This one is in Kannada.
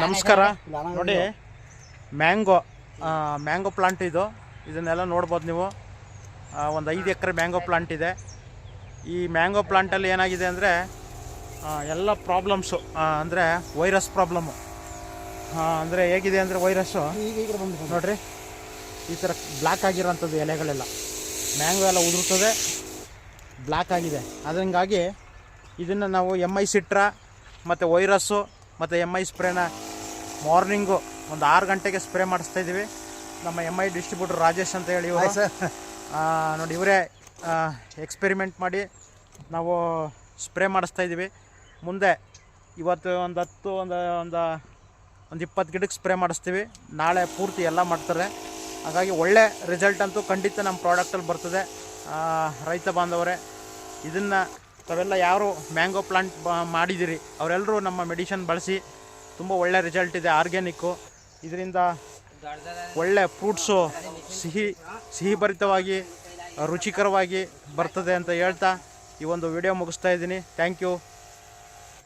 ನಮಸ್ಕಾರ. ನೋಡಿ ಮ್ಯಾಂಗೋ ಮ್ಯಾಂಗೋ ಪ್ಲಾಂಟ್ ಇದು. ಇದನ್ನೆಲ್ಲ ನೋಡ್ಬೋದು ನೀವು. ಒಂದು ಐದು ಎಕರೆ ಮ್ಯಾಂಗೋ ಪ್ಲಾಂಟ್ ಇದೆ. ಈ ಮ್ಯಾಂಗೋ ಪ್ಲಾಂಟಲ್ಲಿ ಏನಾಗಿದೆ ಅಂದರೆ ಎಲ್ಲ ಪ್ರಾಬ್ಲಮ್ಸು ಅಂದರೆ ವೈರಸ್ ಪ್ರಾಬ್ಲಮ್ಮು ಅಂದರೆ ಹೇಗಿದೆ ಅಂದರೆ ವೈರಸ್ಸು. ನೋಡ್ರಿ ಈ ಥರ ಬ್ಲ್ಯಾಕ್ ಆಗಿರೋಂಥದ್ದು ಎಲೆಗಳೆಲ್ಲ. ಮ್ಯಾಂಗೋ ಎಲ್ಲ ಉದುರ್ತದೆ ಬ್ಲ್ಯಾಕ್ ಆಗಿದೆ. ಅದರಿಂಗಾಗಿ ಇದನ್ನು ನಾವು ಎಂ ಐ ಸಿಟ್ರಾ ಮತ್ತು ವೈರಸ್ಸು ಮತ್ತು ಎಂ ಐ ಸ್ಪ್ರೇನ ಮಾರ್ನಿಂಗು ಒಂದು ಆರು ಗಂಟೆಗೆ ಸ್ಪ್ರೇ ಮಾಡಿಸ್ತಾ ಇದ್ದೀವಿ. ನಮ್ಮ ಎಂ ಐ ಡಿಸ್ಟ್ರಿಬ್ಯೂಟರ್ ರಾಜೇಶ್ ಅಂತ ಹೇಳಿ ಇವರು. ನೋಡಿ ಇವರೇ ಎಕ್ಸ್ಪೆರಿಮೆಂಟ್ ಮಾಡಿ ನಾವು ಸ್ಪ್ರೇ ಮಾಡಿಸ್ತಾ ಇದ್ದೀವಿ. ಮುಂದೆ ಇವತ್ತು ಒಂದು ಹತ್ತು ಒಂದು ಒಂದು ಒಂದು ಇಪ್ಪತ್ತು ಗಿಡಕ್ಕೆ ಸ್ಪ್ರೇ ಮಾಡಿಸ್ತೀವಿ. ನಾಳೆ ಪೂರ್ತಿ ಎಲ್ಲ ಮಾಡ್ತಾರೆ. ಹಾಗಾಗಿ ಒಳ್ಳೆ ರಿಸಲ್ಟ್ ಅಂತೂ ಖಂಡಿತ ನಮ್ಮ ಪ್ರಾಡಕ್ಟಲ್ಲಿ ಬರ್ತದೆ. ರೈತ ಬಾಂಧವರೇ ಇದನ್ನು ತಾವೆಲ್ಲ ಯಾರು ಮ್ಯಾಂಗೋ ಪ್ಲಾಂಟ್ ಮಾಡಿದ್ದೀರಿ ಅವರೆಲ್ಲರೂ ನಮ್ಮ ಮೆಡಿಷನ್ ಬಳಸಿ ತುಂಬ ಒಳ್ಳೆ ರಿಸಲ್ಟ್ ಇದೆ, ಆರ್ಗ್ಯಾನಿಕ್ಕು. ಇದರಿಂದ ಒಳ್ಳೆ ಫ್ರೂಟ್ಸು ಸಿಹಿ, ಸಿಹಿಭರಿತವಾಗಿ, ರುಚಿಕರವಾಗಿ ಬರ್ತದೆ ಅಂತ ಹೇಳ್ತಾ ಈ ಒಂದು ವಿಡಿಯೋ ಮುಗಿಸ್ತಾ ಇದ್ದೀನಿ. Thank you.